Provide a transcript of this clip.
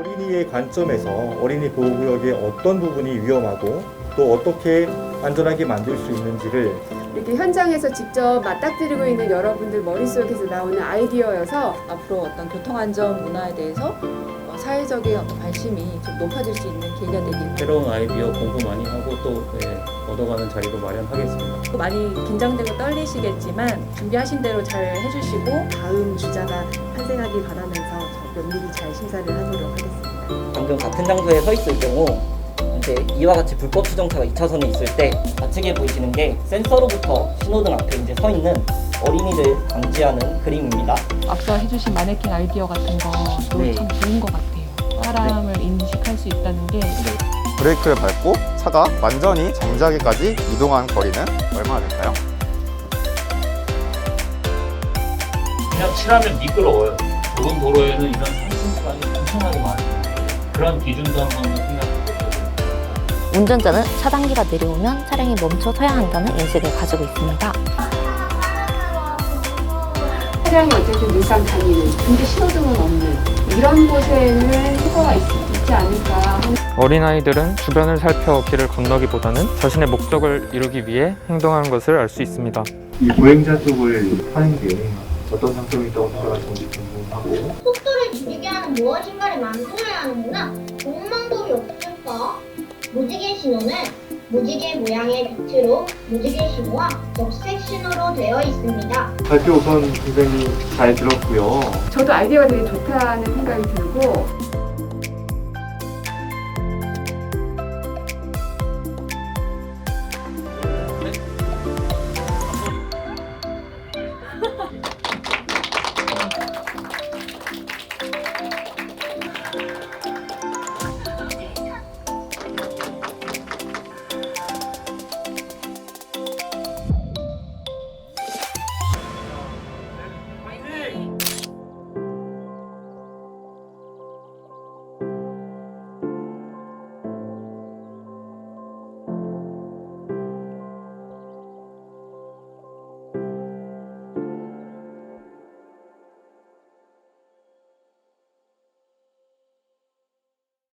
어린이의 관점에서 어린이 보호구역의 어떤 부분이 위험하고 또 어떻게 안전하게 만들 수 있는지를 이렇게 현장에서 직접 맞닥뜨리고 있는 여러분들 머릿속에서 나오는 아이디어여서 앞으로 어떤 교통안전 문화에 대해서 어, 사회적인 어떤 관심이 좀 높아질 수 있는 계기가 되길 새로운 아이디어 공부 많이 하고 또 예, 얻어가는 자리도 마련하겠습니다. 많이 긴장되고 떨리시겠지만 준비하신 대로 잘 해주시고 다음 주자가 탄생하길 바라면서 저 면밀히 잘 심사를 하도록 하겠습니다. 방금 같은 장소에 서 있을 경우 이제 이와 같이 불법 수정차가 2차선에 있을 때 좌측에 보이시는 게 센서로부터 신호등 앞에 이제 서 있는 어린이를 감지하는 그림입니다. 앞서 해주신 마네킹 아이디어 같은 것도 네. 참 좋은 것 같아요. 브레이크를 밟고 차가 완전히 정지하기까지 이동한 거리는 얼마나 될까요? 그냥 칠하면 미끄러워요. 좁은 도로에는 이런 상승까지 엄청나게 많아요. 그런 기준도 한번 생각해 보셔야 돼요. 운전자는 차단기가 내려오면 차량이 멈춰 서야 한다는 인식을 가지고 있습니다. 차량이 어쨌든 일상 다니는 근데 신호등은 없는 이런 곳에는 효과가 있, 있지 않을까 어린아이들은 주변을 살펴 길을 건너기보다는 자신의 목적을 이루기 위해 행동하는 것을 알 수 있습니다. 이 보행자 쪽을 하는 게 어떤 장점이 있다고 생각하시는지 궁금하고 속도를 줄이게 하는 무엇인가를 만들어야 하는구나. 좋은 방법이 없을까? 무지개 신호는 무지개 모양의 빛으로 무지개 신호와 적색 신호로 되어 있습니다. 발표 우선 굉장히 잘 들었고요. 저도 아이디어가 되게 좋다는 생각이 들고